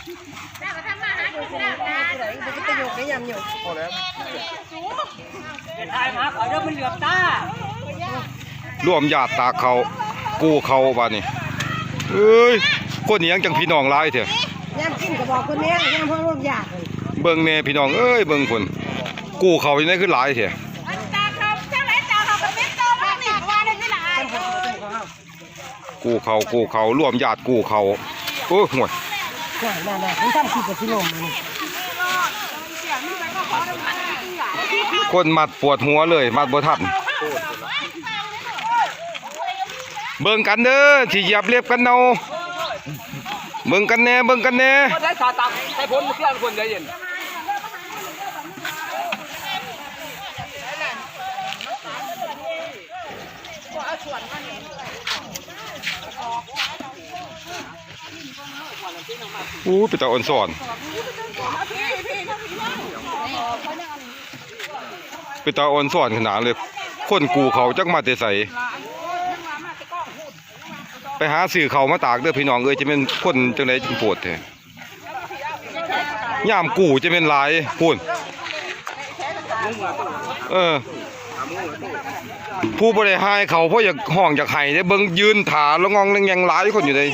ประโยคได้ยำอยู่พอแล้วเป็นทายมาขอเด้อมันเหลือบตาร่วมญาติตากเขากู้เขาบาดนี่เอ้ยคนนี้ยังจังพี่น้องหลายเถอะยำกินก็บอกคนนี้ยำพ่อลูกอยากเลยเบิ่งแน่พี่น้องเอ้ยเบิ่งพุ่นกู้เขาอยู่ในคือหลายเถอะกู้เขากู้เขาร่วมญาติกู้เขาโอ้ยห่วย ใช่ได้ได้ผมทำผิดกับพี่นมนี่คนมัดปวดหัวเลย มัดบ่ทันเบิ่งกันเด้อที่เหยียบเล็บกันเนาเบิ่งกันแน่เบิ่งกันแน่ก็ได้ขาตักใส่พ้นเพื่อนคนใจเย็น อู้ปตาอ่อนสอนไปตาอ่อนสอนขนาดเลยคนกูเขาจักมาแต่ใสไปหาสื่อเขามาตากเด้อพี่น้องเอ้ยจะเป็นคนจังไดจังปวดแท้ย่ามกูจะเป็นลายพูนเออผู้บริหายเขาเพราะอยากห้องอยากไห้ได้เบิ่งยืนถาแล้วงองแรงๆหลายคนอยู่เลย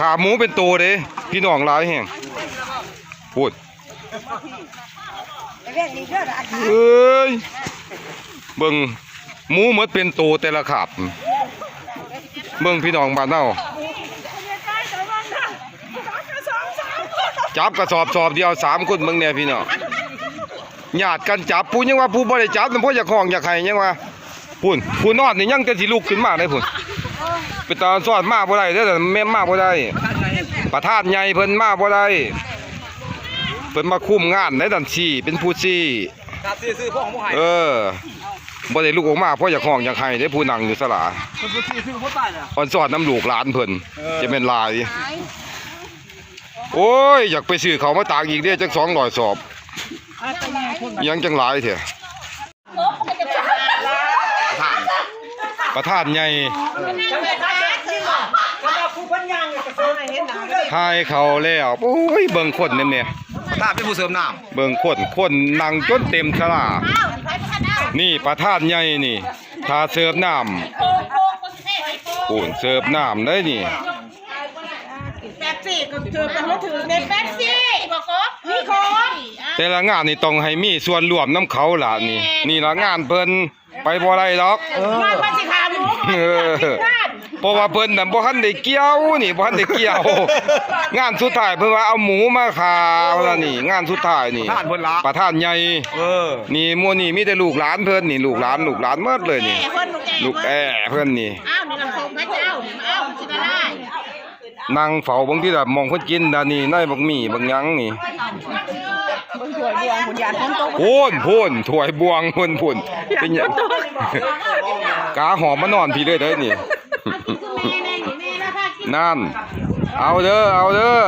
ขาหมูเป็นตัวเด้พี่น้องหลายแห่งพูดเรื่องนี้เชื่อละเอ้ยเบิ่งหมูหมดเป็นตัวแต่ละขาบเบิ่งพี่น้องบ้านเฮาจับกระสอบสอบเดียวสามคนเบิ่งแน่พี่น้องญาติกันจับผู้ยังว่าผู้บ่ได้จับนั่นพราะอยากห้องอยากให้ยังว่าพุ่นผู้นอนนี่ยังจะสิลุกขึ้นมาได้พุ่น ไปตอนสอนมาบ่ได้เด้อแต่แม่นมาบ่ได้ประธานใหญ่เพิ่นมาบ่ได้เพิ่นมาคุมงานในดันชีเป็นผู้ชี้ขาดซื้อซื้อพ่อของผู้ให้เออบ่ได้ลุกออกมาเพราะอยากห้องอยากให้ได้ผู้นั่งอยู่สลาคนซื้อซื้อพ่อตายน่ะอ่อนสอดน้ำลูกหลานเพิ่นจะเป็นลาย โอ้ยอยากไปซื้อเขาวมาตากอีกเด้อจัก200สอบยังจังหลายเถอะประธานใหญ่ ผู้พันยังกระโซนเห็นหนัง ทายเขาแล้วโอ้ยเบิ่งคนนั่นเนี่ยตาเป็นผู้เสริมน้เบิ่งคนคนนั่งจนเต็มสลานี่ประธานใหญ่นี่ถ้าเสิร์ฟน้ำปูนเสิร์ฟน้ำได้นี่แป๊บซี่ก็เธอเป็นเขาถือในแป๊บซี่บอกก็มีของแต่ละงานนี่ต้องให้มีส่วนร่วมน้ำเขาล่ะนี่ นี่ละงานเพิ่นไปบ่ได้หรอกมันมันสิขาหมูเออ เพราะว่าเพิ่นน่ะบ่ทันได้เกี่ยวนี่บ่ทันได้เกี่ยว งานสุดท้ายเพิ่นว่าเอาหมูมาขาวแล้วนี่ งานสุดท้ายนี่ำท่านเพิ่นละ ประธานใหญ่เออ นี่หมู่นี่มีแต่ลูกหลานเพิ่นนี่ลูกหลานลูกหลานหมดเลยนี่คนลูกแก่ลูกแอ้เพิ่นนี่อ้าวนี่ลำโพงพระเจ้าอ้าวสิได้นั่งเฝ้าบางทีแบบมองเพิ่นกินดานี่ในบักหมี่บักหยังนี่ บนถวยบวงบนยานคนโตพูนพูนถวยบวงพูนพูนเป็นหยังกาหอมมานอนพี่เลยเด้อนี่ นั่น เอาเด้อ เอาเด้อ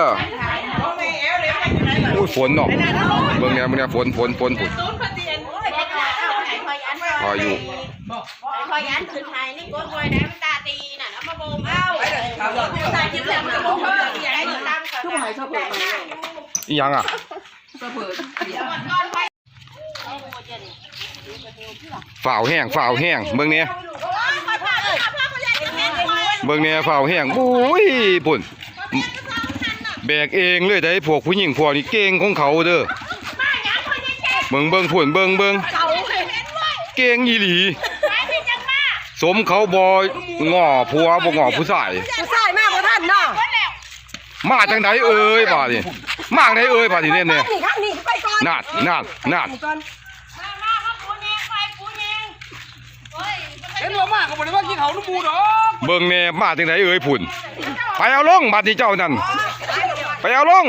อุ้ยฝนเนาะเบิ่งเนี่ยมึงเนี่ยฝนฝนฝนฝนพออยู่คอยยันคืนไทยนี่ก้นคอยน้ำตาตีน่ะแล้วมาโบมเอาใส่ยิ้มแย้มมาโบมเอาใหญ่ตามเขาหายเขาเปิดยังอะฝ่าวแห้งฝ่าวแห้งเบิ่งเนี่ย เบิ่งเนี่ยฝ่าวแห้งโอ้ยปุ่นแบกเองเลยได้พวกผู้หญิงพวกนี้เก่งของเขาเด้อเบิ่งเบิ่งพุ่นเบิ่งเบิ่งเก่งอีหลี สมเขาบ่ง้อผัวบ่ง้อผู้ชายผู้ชายมากกว่าท่านเนาะมาจังไดเอ้ยบาดนี่มาจังไดเอ้ยบาดนี่เนี่ยเนี่ยนี่ข้างนี้ไปก่อนนั่นนั่นนั่นเห็นว่ามากก็บ่ได้ว่ากินเขาลูกมูดอก เบิ่งแน่มาจังไดเอ้ยพุ่นไปเอาลงบาดนี่เจ้านั่นไปเอาลง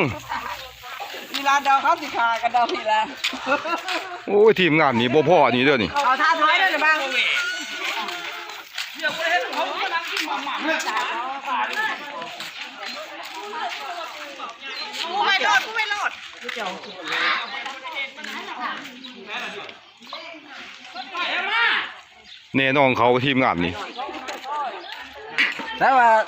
มีลานดาวครับสิขากันดาวพี่ละโอ้ยทีมงานนี่บ่พอนี่เด้อนี่เอาท่าท้ายด้วยนะบ้างเดี๋ยวบ่ได้เห็นเขากำลังกินหม่ำๆเนี่ยกูไม่รอดกูไม่รอดแน่นอนเขาทีมงานนี่ 来吧，